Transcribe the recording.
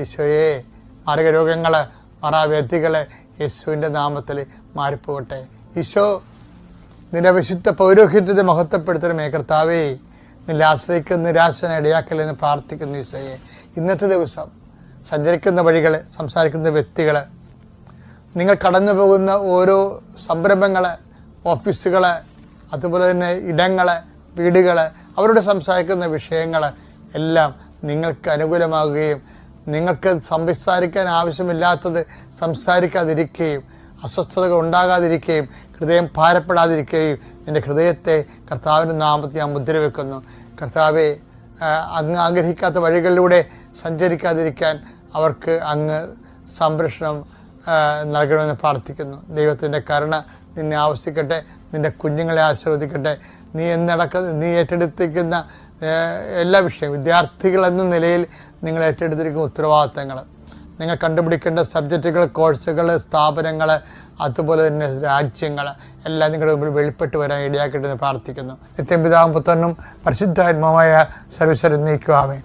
ഈശോയെ മാരകരോഗങ്ങൾ മറാവ്യക്തികൾ യേശുവിന്റെ നാമത്തിൽ മാറിപ്പോകട്ടെ. ഈശോ നിന്റെ വിശുദ്ധ പൗരോഹിത്യത്തെ മഹത്വപ്പെടുത്തണമേ കർത്താവേ നിന്നെ ആശ്രയിക്കുന്ന നിരാശന ഇടയാക്കലെന്ന് പ്രാർത്ഥിക്കുന്നു ഈശോയെ. ഇന്നത്തെ ദിവസം സഞ്ചരിക്കുന്ന വഴികൾ സംസാരിക്കുന്ന വ്യക്തികൾ നിങ്ങൾ കടന്നു പോകുന്ന ഓരോ സംരംഭങ്ങൾ ഓഫീസുകൾ അതുപോലെ തന്നെ ഇടങ്ങൾ വീടുകൾ അവരോട് സംസാരിക്കുന്ന വിഷയങ്ങൾ എല്ലാം നിങ്ങൾക്ക് അനുകൂലമാകുകയും നിങ്ങൾക്ക് സംസാരിക്കാൻ ആവശ്യമില്ലാത്തത് സംസാരിക്കാതിരിക്കുകയും അസ്വസ്ഥതകൾ ഉണ്ടാകാതിരിക്കുകയും ഹൃദയം ഭാരപ്പെടാതിരിക്കുകയും എന്റെ ഹൃദയത്തെ കർത്താവിന്റെ നാമത്തിൽ ഞാൻ മുദ്ര വെക്കുന്നു കർത്താവെ അങ്ങ് ആഗ്രഹിക്കാത്ത വഴികളിലൂടെ സഞ്ചരിക്കാതിരിക്കാൻ അവർക്ക് അങ്ങ് സംരക്ഷണം നൽകണമെന്ന് പ്രാർത്ഥിക്കുന്നു. ദൈവത്തിന്റെ കരുണ നിന്നെ ആവശ്യിക്കട്ടെ നിന്റെ കുഞ്ഞുങ്ങളെ ആശീർവദിക്കട്ടെ. നീ എന്നടക്ക നീ ഏറ്റെടുത്തിരിക്കുന്ന എല്ലാ വിഷയവും വിദ്യാർത്ഥികൾ എന്ന നിലയിൽ നിങ്ങൾ ഏറ്റെടുത്തിരിക്കുന്ന ഉത്തരവാദിത്തങ്ങൾ. നിങ്ങൾ കണ്ടുപിടിക്കേണ്ട സബ്ജക്റ്റുകൾ കോഴ്സുകൾ സ്ഥാപനങ്ങൾ അതുപോലെ തന്നെ രാജ്യങ്ങൾ എല്ലാം നിങ്ങളുടെ മുമ്പിൽ വെളിപ്പെട്ട് വരാൻ ഇടയാക്കട്ടെ എന്ന് പ്രാർത്ഥിക്കുന്നു. നിത്യം പിതാവും പുത്രനും പരിശുദ്ധാത്മാവായ സർവീശ്വരൻ നീക്കുവാമേ